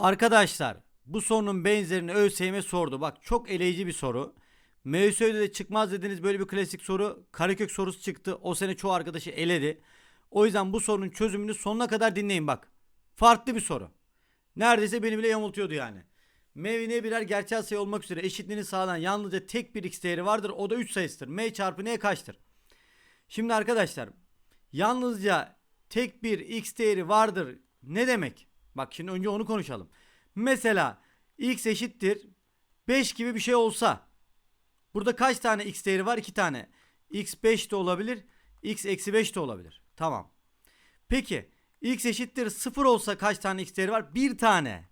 Arkadaşlar bu sorunun benzerini ÖSYM sordu. Bak çok eleyici bir soru. MÖSY'de de çıkmaz dediğiniz böyle bir klasik soru. Karekök sorusu çıktı. O sene çoğu arkadaşı eledi. O yüzden bu sorunun çözümünü sonuna kadar dinleyin bak. Farklı bir soru. Neredeyse beni bile yamultuyordu yani. M ve N birer gerçel sayı olmak üzere eşitliğini sağlayan yalnızca tek bir x değeri vardır. O da 3 sayısıdır. M çarpı N kaçtır? Şimdi arkadaşlar yalnızca tek bir x değeri vardır ne demek? Bak şimdi önce onu konuşalım. Mesela x eşittir 5 gibi bir şey olsa burada kaç tane x değeri var? 2 tane. x 5 de olabilir. x eksi 5 de olabilir. Tamam. Peki x eşittir 0 olsa kaç tane x değeri var? 1 tane.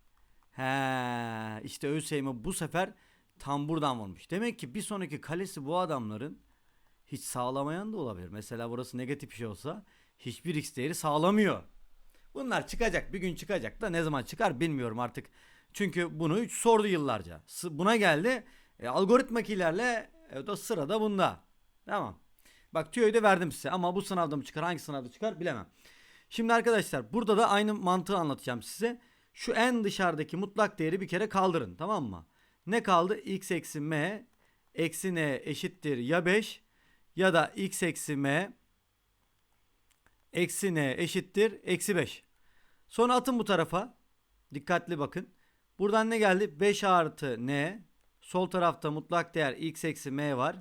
He, işte ÖSYM bu sefer tam buradan vurmuş. Demek ki bir sonraki kalesi bu adamların hiç sağlamayan da olabilir. Mesela burası negatif bir şey olsa hiçbir x değeri sağlamıyor. Bunlar çıkacak bir gün çıkacak da ne zaman çıkar bilmiyorum artık. Çünkü bunu hiç sordu yıllarca. Buna geldi. E, algoritmak ilerle e, da sırada bunda. Tamam. Bak tüyoyu da verdim size ama bu sınavda mı çıkar hangi sınavda çıkar bilemem. Şimdi arkadaşlar burada da aynı mantığı anlatacağım size. Şu en dışarıdaki mutlak değeri bir kere kaldırın tamam mı? Ne kaldı? x eksi m eksi n eşittir ya 5 ya da x eksi m eksi n eşittir eksi 5. Sonra atın bu tarafa. Dikkatli bakın. Buradan ne geldi? 5 artı n. Sol tarafta mutlak değer x eksi m var.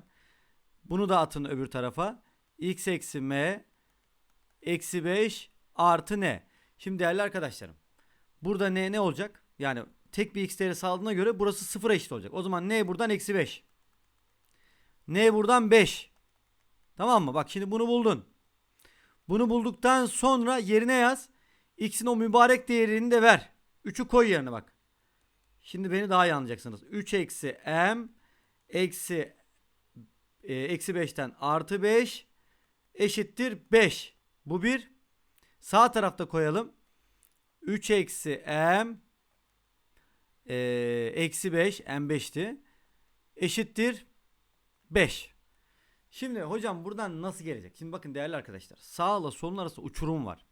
Bunu da atın öbür tarafa. x eksi m eksi 5 artı n. Şimdi değerli arkadaşlarım. Burada n ne olacak? Yani tek bir x değeri sağladığına göre burası sıfıra eşit olacak. O zaman n buradan eksi 5. n buradan 5. Tamam mı? Bak şimdi bunu buldun. Bunu bulduktan sonra yerine yaz. X'in o mübarek değerini de ver. 3'ü koy yerine bak. Şimdi beni daha iyi anlayacaksınız. 3 eksi m eksi e, eksi 5'ten artı 5 eşittir 5. Bu bir. Sağ tarafta koyalım. 3 eksi m e, eksi 5 m5'ti. Eşittir 5. Şimdi hocam buradan nasıl gelecek? Şimdi bakın değerli arkadaşlar. Sağla solun arasında uçurum var.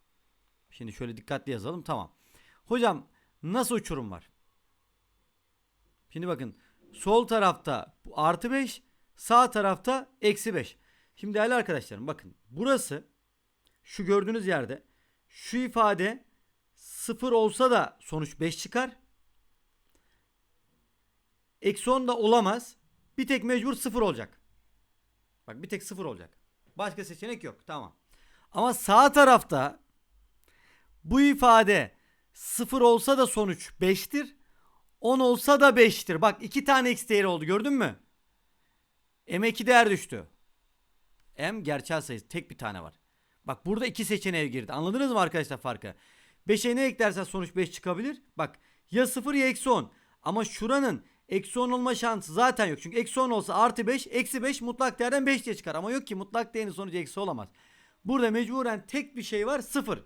Şimdi şöyle dikkatli yazalım. Tamam. Hocam nasıl uçurum var? Şimdi bakın sol tarafta artı 5 sağ tarafta eksi 5. Şimdi değerli arkadaşlarım bakın burası şu gördüğünüz yerde şu ifade 0 olsa da sonuç 5 çıkar. Eksi 10 da olamaz. Bir tek mecbur 0 olacak. Bak bir tek 0 olacak. Başka seçenek yok. Tamam. Ama sağ tarafta bu ifade 0 olsa da sonuç 5'tir. 10 olsa da 5'tir. Bak iki tane x değeri oldu gördün mü? M2 değer düştü. M gerçel sayı tek bir tane var. Bak burada iki seçeneğe girdi. Anladınız mı arkadaşlar farkı? 5'e ne eklersen sonuç 5 çıkabilir. Bak ya 0 ya eksi 10. Ama şuranın eksi 10 olma şansı zaten yok. Çünkü eksi 10 olsa artı 5 eksi 5 mutlak değerden 5 diye çıkar. Ama yok ki mutlak değerin sonucu eksi olamaz. Burada mecburen tek bir şey var 0.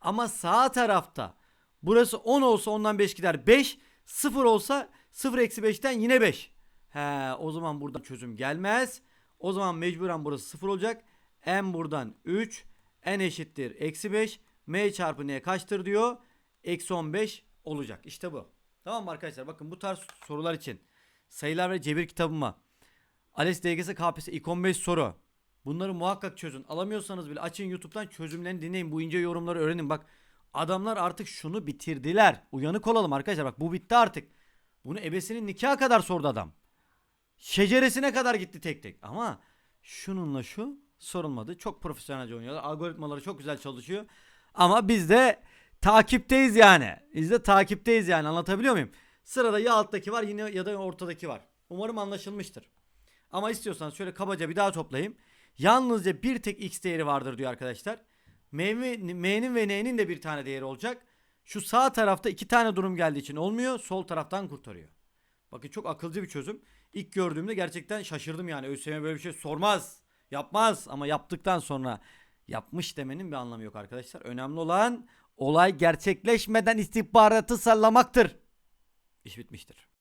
Ama sağ tarafta burası 10 olsa ondan 5 gider 5. 0 olsa 0 eksi 5'ten yine 5. He o zaman buradan çözüm gelmez. O zaman mecburen burası 0 olacak. M buradan 3. N eşittir eksi 5. M çarpı N kaçtır diyor. Eksi 15 olacak. İşte bu. Tamam mı arkadaşlar? Bakın bu tarz sorular için sayılar ve cebir kitabıma ALES DGS KPSS ilk 15 soru. Bunları muhakkak çözün. Alamıyorsanız bile açın YouTube'dan çözümlerini dinleyin. Bu ince yorumları öğrenin. Bak adamlar artık şunu bitirdiler. Uyanık olalım arkadaşlar. Bak bu bitti artık. Bunu ebesinin nikahı kadar sordu adam. Şeceresine kadar gitti tek tek. Ama şununla şu sorulmadı. Çok profesyonelce oynuyorlar. Algoritmaları çok güzel çalışıyor. Ama biz de takipteyiz yani. Biz de takipteyiz yani anlatabiliyor muyum? Sırada ya alttaki var yine ya da ortadaki var. Umarım anlaşılmıştır. Ama istiyorsanız şöyle kabaca bir daha toplayayım. Yalnızca bir tek x değeri vardır diyor arkadaşlar. M'nin ve N'nin de bir tane değeri olacak. Şu sağ tarafta iki tane durum geldiği için olmuyor. Sol taraftan kurtarıyor. Bakın çok akılcı bir çözüm. İlk gördüğümde gerçekten şaşırdım yani. ÖSYM böyle bir şey sormaz. Yapmaz ama yaptıktan sonra yapmış demenin bir anlamı yok arkadaşlar. Önemli olan olay gerçekleşmeden istihbaratı sallamaktır. İş bitmiştir.